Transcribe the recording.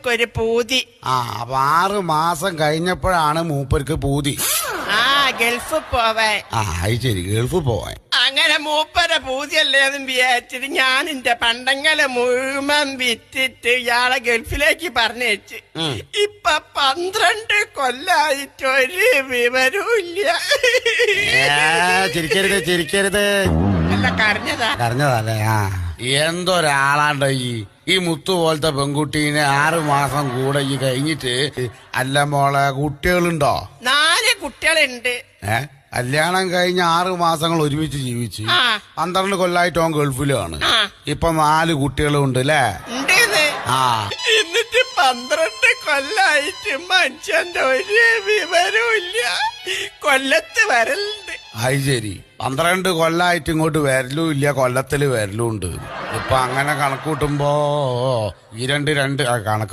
മൂപ്പർക്കൊരു പൂതി. ആ അപ്പൊ ആറ് മാസം കഴിഞ്ഞപ്പോഴാണ് മൂപ്പർക്ക് പൂതി. ആ ഗൾഫ് പോവാൻ. ആ അത് ശരി ഗൾഫ് പോവാൻ. അങ്ങനെ മൂപ്പര പൂതിയല്ലേന്നും വിചാരിച്ചിട്ട് ഞാൻ എന്റെ പണ്ടങ്ങളെ മുഴുവൻ വിറ്റിട്ട് ഇയാളെ ഗൾഫിലേക്ക് പറഞ്ഞയച്ച്. ഉം. ഇപ്പൊ പന്ത്രണ്ട് കൊല്ലായിട്ട് ഒരു വിവരവും ഇല്ല. ചിരിക്കരുത് ചിരിക്കരുത്. അല്ല കരഞ്ഞതാ. കരഞ്ഞതല്ലേ ആ. എന്തൊരാളാണ്ടോ ഈ ഈ മുത്തു പോലത്തെ പെൺകുട്ടീനെ ആറ് മാസം കൂടെ ഈ കഴിഞ്ഞിട്ട് അല്ല മോളെ കുട്ടികളുണ്ടോ? നാല് കുട്ടികളുണ്ട്. ഏ? കല്യാണം കഴിഞ്ഞ ആറ് മാസങ്ങൾ ഒരുമിച്ച് ജീവിച്ച് പന്ത്രണ്ട് കൊല്ലായിട്ട് ഓൻ ഗൾഫിലാണ്. ഇപ്പൊ നാല് കുട്ടികളും ഉണ്ട് അല്ലേ ആ. എന്നിട്ട് പന്ത്രണ്ട് കൊല്ലായിട്ട് മനുഷ്യന്റെ ഒരു വിവരമില്ല കൊല്ലത്ത് വരലുണ്ട്. അത് ശരി. പന്ത്രണ്ട് കൊല്ലായിട്ട് ഇങ്ങോട്ട് വരലും ഇല്ല കൊല്ലത്തിൽ വരലും ഉണ്ട്. ഇപ്പൊ അങ്ങനെ കണക്കൂട്ടുമ്പോ ഈ രണ്ട് രണ്ട് കണക്ക്